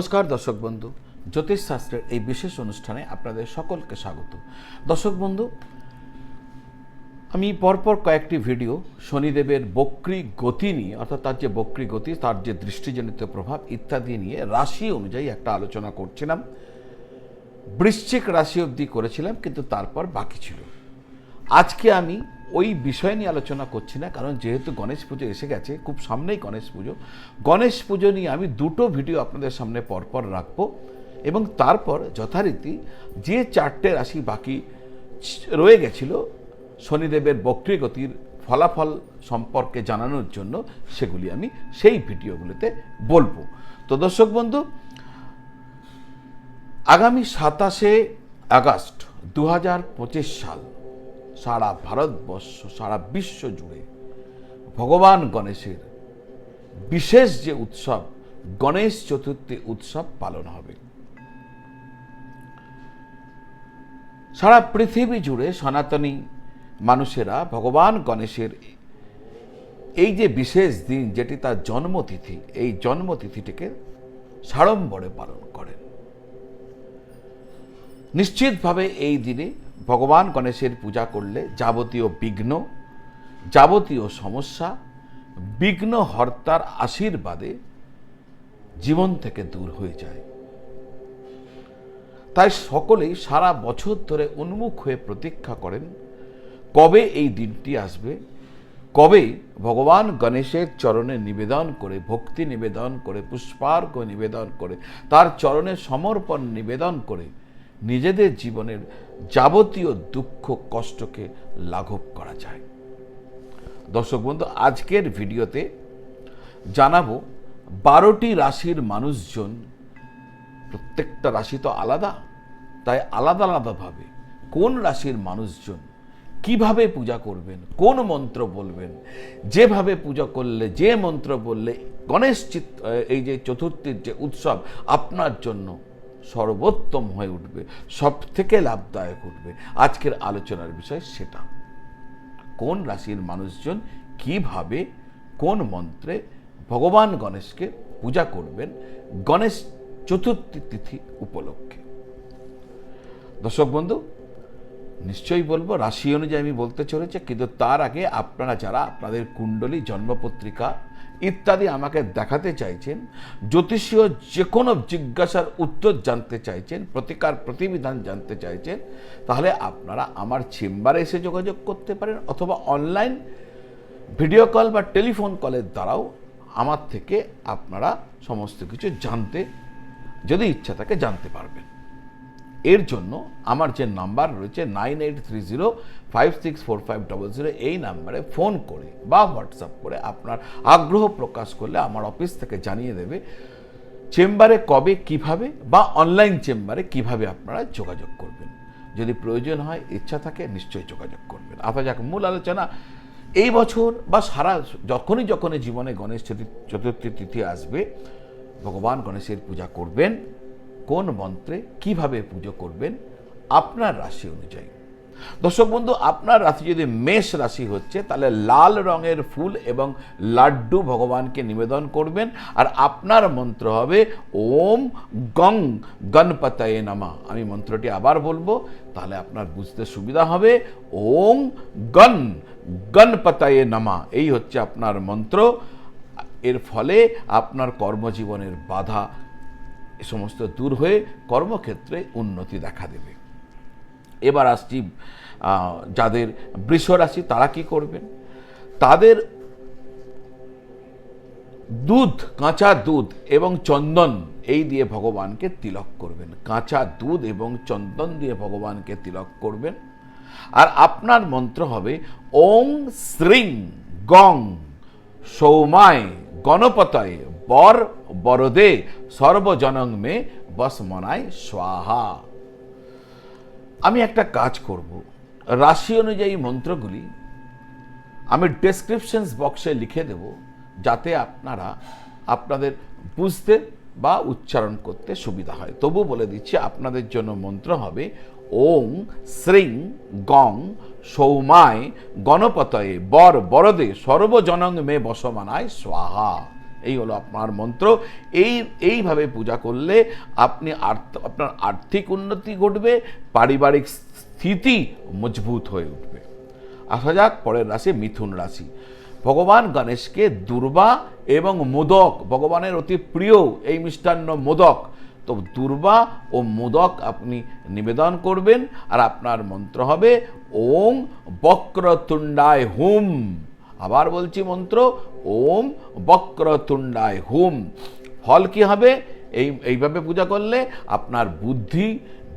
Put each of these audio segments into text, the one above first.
নমস্কার দর্শক বন্ধু জ্যোতিষশাস্ত্রের এই বিশেষ অনুষ্ঠানে আপনাদের সকলকে স্বাগত। দর্শক বন্ধু, আমি পরপর কয়েকটি ভিডিও শনিদেবের বক্রি গতি নিয়ে, অর্থাৎ তার যে বক্রি গতি, তার যে দৃষ্টিজনিত প্রভাব ইত্যাদি নিয়ে রাশি অনুযায়ী একটা আলোচনা করছিলাম। বৃশ্চিক রাশি অবধি করেছিলাম, কিন্তু তারপর বাকি ছিল। আজকে আমি ওই বিষয় নিয়ে আলোচনা করছি না, কারণ যেহেতু গণেশ পুজো এসে গেছে, খুব সামনেই গণেশ পুজো। গণেশ পুজো নিয়ে আমি দুটো ভিডিও আপনাদের সামনে পরপর রাখব এবং তারপর যথারীতি যে চারটে রাশি বাকি রয়ে গেছিল, শনিদেবের বক্রী গতির ফলাফল সম্পর্কে জানানোর জন্য সেগুলি আমি সেই ভিডিওগুলোতে বলব। তো দর্শক বন্ধু, আগামী সাতাশে আগস্ট দু হাজার পঁচিশ সাল সারা ভারতবর্ষ, সারা বিশ্ব জুড়ে ভগবান গণেশের বিশেষ যে উৎসব, গণেশ চতুর্থী উৎসব পালন হবে। সারা পৃথিবী জুড়ে সনাতনী মানুষেরা ভগবান গণেশের এই যে বিশেষ দিন, যেটি তার জন্মতিথি, এই জন্মতিথিটিকে সাড়ম্বরে পালন করেন। নিশ্চিতভাবে এই দিনে ভগবান গণেশের পূজা করলে যাবতীয় বিঘ্ন, যাবতীয় সমস্যা, বিঘ্ন হর্তার আশীর্বাদে জীবন থেকে দূর হয়ে যায়। তাই সকলেই সারা বছর ধরে উন্মুখ হয়ে প্রতীক্ষা করেন, কবে এই দিনটি আসবে, কবে ভগবান গণেশের চরণে নিবেদন করে, ভক্তি নিবেদন করে পুষ্পার্ঘ নিবেদন করে, তার চরণে সমর্পণ নিবেদন করে নিজেদের জীবনের যাবতীয় দুঃখ, কষ্টকে লাঘব করা যায়। দর্শক বন্ধু, আজকের ভিডিওতে জানাব বারোটি রাশির মানুষজন, প্রত্যেকটা রাশি তো আলাদা, তাই আলাদা আলাদাভাবে কোন রাশির মানুষজন কীভাবে পূজা করবেন, কোন মন্ত্র বলবেন, যেভাবে পূজা করলে, যে মন্ত্র বললে গণেশ চিত এই যে চতুর্থীর যে উৎসব আপনার জন্য সর্বোত্তম হয়ে উঠবে সব থেকে লাভদায়ক উঠবে। আজকের আলোচনার বিষয় সেটা। কোন রাশির মানুষজন কীভাবে, কোন মন্ত্রে ভগবান গণেশকে পূজা করবেন? গণেশ চতুর্থী তিথি উপলক্ষে। দর্শক বন্ধু নিশ্চয়ই বলব, রাশি অনুযায়ী আমি বলতে চলেছি, কিন্তু তার আগে আপনারা যারা আপনাদের কুণ্ডলী, জন্মপত্রিকা ইত্যাদি আমাকে দেখাতে চাইছেন, জ্যোতিষীয় যে কোনো জিজ্ঞাসার উত্তর জানতে চাইছেন, প্রতিকার প্রতিবিধান জানতে চাইছেন, তাহলে আপনারা আমার চেম্বারে এসে যোগাযোগ করতে পারেন অথবা অনলাইন ভিডিও কল বা টেলিফোন কলের দ্বারাও আমার থেকে আপনারা সমস্ত কিছু জানতে, যদি ইচ্ছা থাকে জানতে পারবেন। এর জন্য আমার যে নাম্বার রয়েছে nine eight three zero five six four five double zero, এই নাম্বারে ফোন করে বা হোয়াটসঅ্যাপ করে আপনার আগ্রহ প্রকাশ করলে আমার অফিস থেকে জানিয়ে দেবে চেম্বারে কবে, কীভাবে বা অনলাইন চেম্বারে কীভাবে আপনারা যোগাযোগ করবেন। যদি প্রয়োজন হয়, ইচ্ছা থাকে, নিশ্চয়ই যোগাযোগ করবেন। আপনার যাক, মূল আলোচনা। এই বছর বা সারা যখনই যখনই জীবনে গণেশ চতুর- চতুর্থী তিথি আসবে, ভগবান গণেশের পূজা করবেন। কোন মন্ত্রে কীভাবে পুজো করবেন, আপনার রাশি অনুযায়ী। দর্শক বন্ধু, আপনার রাশি যদি মেষ রাশি হচ্ছে, তাহলে লাল রঙের ফুল এবং লাড্ডু ভগবানকে নিবেদন করবেন। আর আপনার মন্ত্র হবে, ওম গং গণপতয়ে নামা। আমি মন্ত্রটি আবার বলব, তাহলে আপনার বুঝতে সুবিধা হবে, ওম গণ গণপতয়ে নামা। এই হচ্ছে আপনার মন্ত্র। এর ফলে আপনার কর্মজীবনের বাধা এ সমস্ত দূর হয়ে কর্মক্ষেত্রে উন্নতি দেখা দেবে। এবার আসছি যাদের বৃষ রাশি, তারা কি করবেন? তাদের দুধ, কাঁচা দুধ এবং চন্দন, এই দিয়ে ভগবানকে তিলক করবেন। কাঁচা দুধ এবং চন্দন দিয়ে ভগবানকে তিলক করবেন। আর আপনার মন্ত্র হবে ওং শ্রীং গং সৌমায় গণপতয়ে বর বরদে সর্বজনং মে বস মনায় স্বাহা। আমি একটা কাজ করব। রাশি অনুযায়ী মন্ত্রগুলি আমি ডেসক্রিপশনস বক্সে লিখে দেব যাতে আপনারা আপনাদের বুঝতে বা উচ্চারণ করতে সুবিধা হয়। তবু বলে দিচ্ছি, আপনাদের জন্য মন্ত্র হবে, ওং শ্রীং গং সৌমায় গণপতয়ে বর বরদে সর্বজনং মে বসমানায় স্বাহা। এই হলো আপনার মন্ত্র। এই, এইভাবে পূজা করলে আপনি আপনার আর্থিক উন্নতি ঘটবে, পারিবারিক স্থিতি মজবুত হয়ে উঠবে। আসা যাক, পরের রাশি মিথুন রাশি। ভগবান গণেশকে দুর্বা এবং মোদক, ভগবানের অতি প্রিয় এই মিষ্টান্ন মোদক। তো দুর্বা ও মোদক আপনি নিবেদন করবেন, আর আপনার মন্ত্র হবে ওম বক্রতুণ্ডায় হুম। আবার বলছি মন্ত্র, ওম বক্রতুণ্ডায় হুম। ফল কি হবে? এই, এইভাবে পূজা করলে আপনার বুদ্ধি,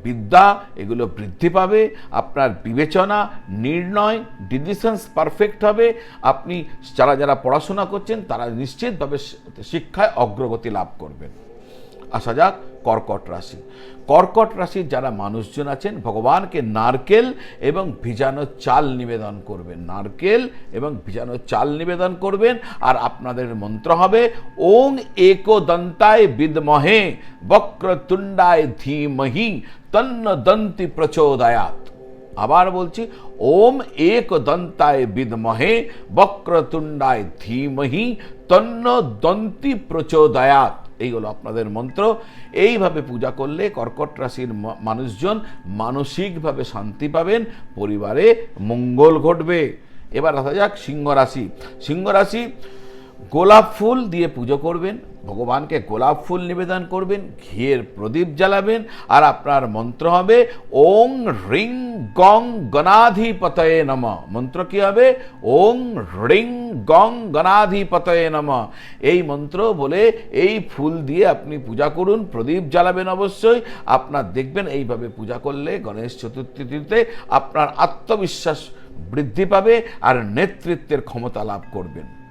বিদ্যা এগুলো বৃদ্ধি পাবে, আপনার বিবেচনা, নির্ণয় ডিসিশনস পারফেক্ট হবে, আপনি যারা যারা পড়াশোনা করছেন তারা নিশ্চিতভাবে শিক্ষায় অগ্রগতি লাভ করবেন। আসা যাক, কর্কট রাশি। কর্কট রাশির যারা মানুষজন আছেন, ভগবানকে নারকেল এবং ভিজানো চাল নিবেদন করবেন। নারকেল এবং ভিজানো চাল নিবেদন করবেন। আর আপনাদের মন্ত্র হবে, ওং একদন্তায় বিদমহে, বক্রতুণ্ডায় ধীমহি, তন্ন দন্তি প্রচোদয়াত। আবার বলছি, ওম এক দন্তায় বিদমহে, বক্রতুণ্ডায় ধীমহি, তন্ন দন্তি প্রচোদয়াত। এইগুলো আপনাদের মন্ত্র। এইভাবে পূজা করলে কর্কট রাশির মানুষজন মানসিকভাবে শান্তি পাবেন, পরিবারে মঙ্গল ঘটবে। এবার আসা যাক সিংহ রাশি। সিংহ রাশি গোলাপ ফুল দিয়ে পুজো করবেন, ভগবানকে গোলাপ ফুল নিবেদন করবেন, ঘিয়ের প্রদীপ জ্বালাবেন, আর আপনার মন্ত্র হবে, ওং রিং গং গণাধিপতয়ে নম। মন্ত্র কি হবে? ওং রিং গং গণাধিপতয়ে নম। এই মন্ত্র বলে এই ফুল দিয়ে আপনি পূজা করুন, প্রদীপ জ্বালাবেন অবশ্যই। আপনার দেখবেন এইভাবে পূজা করলে গণেশ চতুর্থীতে আপনার আত্মবিশ্বাস বৃদ্ধি পাবে আর নেতৃত্বের ক্ষমতা লাভ করবেন।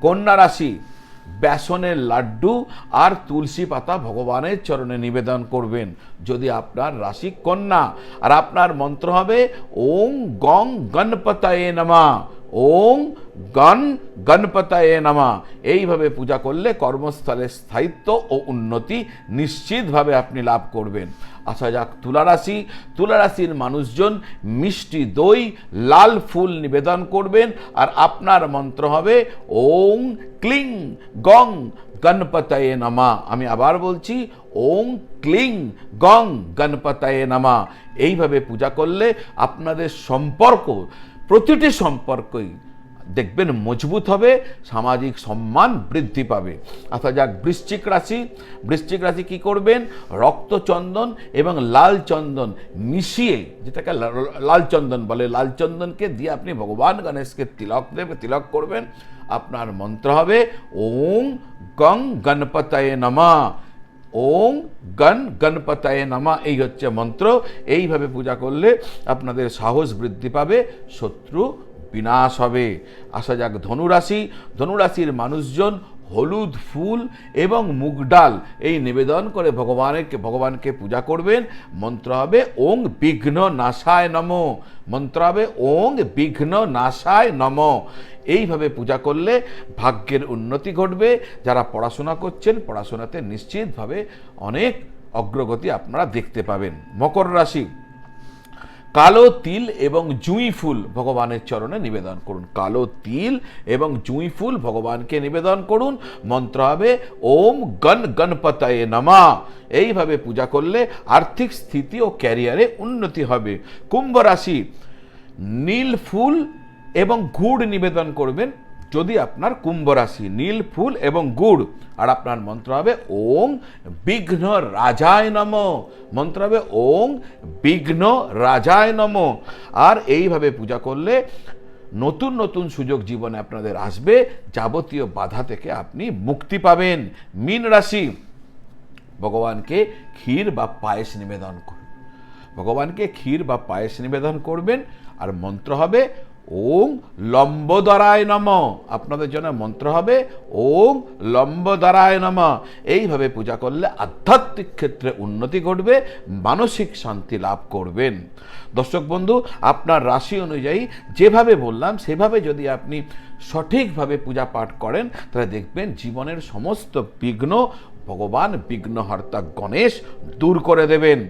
কন্যা রাশি, বেসনের লাড্ডু আর তুলসী পাতা ভগবানের চরণে নিবেদন করবেন। যদি আপনার রাশি কন্যা, আর আপনার মন্ত্র হবে, ওম গং গণপতায় নমা। ওং গণ গণপতায়ে নমা। এইভাবে পূজা করলে কর্মস্থলে স্থায়িত্ব ও উন্নতি নিশ্চিতভাবে আপনি লাভ করবেন। আসা যাক, তুলারাশি। তুলারাশির মানুষজন মিষ্টি দই, লাল ফুল নিবেদন করবেন আর আপনার মন্ত্র হবে ওং ক্লিং গং গণপতয়ে নামা। আমি আবার বলছি ওং ক্লিং গং গণপতয়ে নামা। এইভাবে পূজা করলে আপনাদের সম্পর্ক প্রতিটি সম্পর্কই দেখবেন মজবুত হবে, সামাজিক সম্মান বৃদ্ধি পাবে। অর্থাৎ যাক, বৃশ্চিক রাশি বৃশ্চিক রাশি কি করবেন? রক্তচন্দন এবং লাল চন্দন মিশিয়ে, যেটাকে লাল চন্দন বলে, লাল চন্দনকে দিয়ে আপনি ভগবান গণেশকে তিলক দেবে, তিলক করবেন। আপনার মন্ত্র হবে ওং গং গণপতয়ে নমা। ওং গণ গণপতায় নামা, এই হচ্ছে মন্ত্র। এইভাবে পূজা করলে আপনাদের সাহস বৃদ্ধি পাবে, শত্রু বিনাশ হবে। আসা যাক ধনুরাশি। ধনুরাশির মানুষজন হলুদ ফুল এবং মুগ ডাল। এই নিবেদন করে ভগবানের ভগবানকে পূজা করবেন। মন্ত্র হবে ওং বিঘ্ন নাশায় নম। মন্ত্র হবে ওং বিঘ্ন নাশায় নম। এইভাবে পূজা করলে ভাগ্যের উন্নতি ঘটবে। যারা পড়াশোনা করছেন, পড়াশোনাতে নিশ্চিতভাবে অনেক অগ্রগতি আপনারা দেখতে পাবেন। মকর রাশি। কালো তিল এবং জুঁই ফুল ভগবানের চরণে নিবেদন করুন। কালো তিল এবং জুঁই ফুল ভগবানকে নিবেদন করুন। মন্ত্র হবে, ওম গণ গণপতায় নমা। এইভাবে পূজা করলে আর্থিক স্থিতি ও ক্যারিয়ারে উন্নতি হবে। কুম্ভ রাশি, নীল ফুল এবং গুড় নিবেদন করবেন। যদি আপনার কুম্ভ রাশি নীল ফুল এবং গুড়, আর আপনার মন্ত্র হবে ওং বিঘ্ন রাজায় নম। মন্ত্র হবে ওং বিঘ্ন রাজায় নম। আর এইভাবে পূজা করলে নতুন নতুন সুযোগ জীবনে আপনাদের আসবে, যাবতীয় বাধা থেকে আপনি মুক্তি পাবেন। মীন রাশি, ভগবানকে ক্ষীর বা পায়েস নিবেদন করুন ভগবানকে ক্ষীর বা পায়েস নিবেদন করবেন, আর মন্ত্র হবে ওং লম্বদরায় নম। আপনাদের জন্য মন্ত্র হবে, ওং লম্বদরায় নম। এইভাবে পূজা করলে আধ্যাত্মিক ক্ষেত্রে উন্নতি ঘটবে, মানসিক শান্তি লাভ করবেন। দর্শক বন্ধু, আপনার রাশি অনুযায়ী যেভাবে বললাম, সেভাবে যদি আপনি সঠিকভাবে পূজা পাঠ করেন, তাহলে দেখবেন জীবনের সমস্ত বিঘ্ন ভগবান বিঘ্নহর্তা গণেশ দূর করে দেবেন।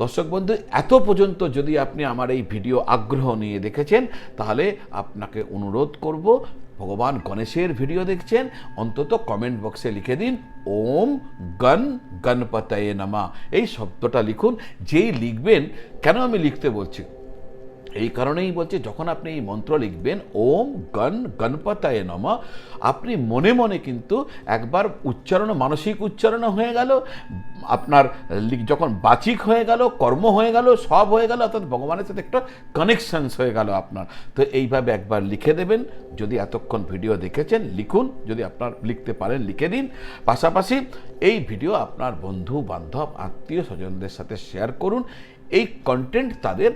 দর্শক বন্ধু, এত পর্যন্ত যদি আপনি আমার এই ভিডিও আগ্রহ নিয়ে দেখেছেন, তাহলে আপনাকে অনুরোধ করব, ভগবান গণেশের ভিডিও দেখছেন, অন্তত কমেন্ট বক্সে লিখে দিন, ওম গণ গণপতয়ে নামা। এই শব্দটা লিখুন, যেই লিখবেন, কেন আমি লিখতে বলছি? এই কারণেই বলছে, যখন আপনি এই মন্ত্র লিখবেন, ওম গণ গণপতায় নম, আপনি মনে মনে কিন্তু একবার উচ্চারণ, মানসিক উচ্চারণ হয়ে গেল, আপনার যখন বাচিক হয়ে গেল, কর্ম হয়ে গেল, সব হয়ে গেল, অর্থাৎ ভগবানের সাথে একটা কানেকশনস হয়ে গেল আপনার। তো এইভাবে একবার লিখে দেবেন, যদি এতক্ষণ ভিডিও দেখেছেন, লিখুন, যদি আপনার লিখতে পারেন, লিখে দিন। পাশাপাশি এই ভিডিও আপনার বন্ধু, বান্ধব আত্মীয় স্বজনদের সাথে শেয়ার করুন। এই কন্টেন্ট তাদের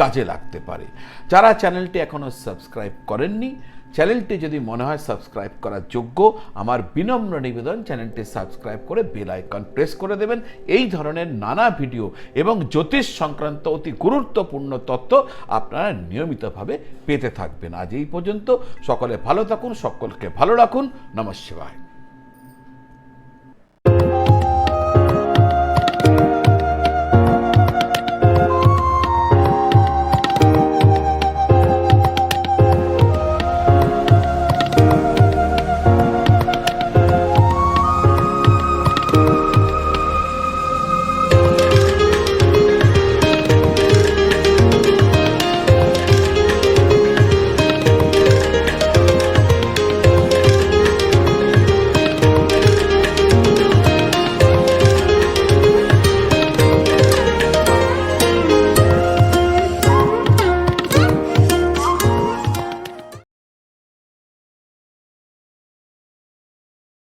কাজে লাগতে পারে। যারা চ্যানেলটি এখনও সাবস্ক্রাইব করেননি, চ্যানেলটি যদি মনে হয় সাবস্ক্রাইব করার যোগ্য, আমার বিনম্র নিবেদন চ্যানেলটি সাবস্ক্রাইব করে বেল আইকন প্রেস করে দেবেন। এই ধরনের নানা ভিডিও এবং জ্যোতিষ সংক্রান্ত অতি গুরুত্বপূর্ণ তথ্য আপনারা নিয়মিতভাবে পেতে থাকবেন। আজ এই পর্যন্ত। সকলে ভালো থাকুন, সকলকে ভালো রাখুন। নমঃ শিবায়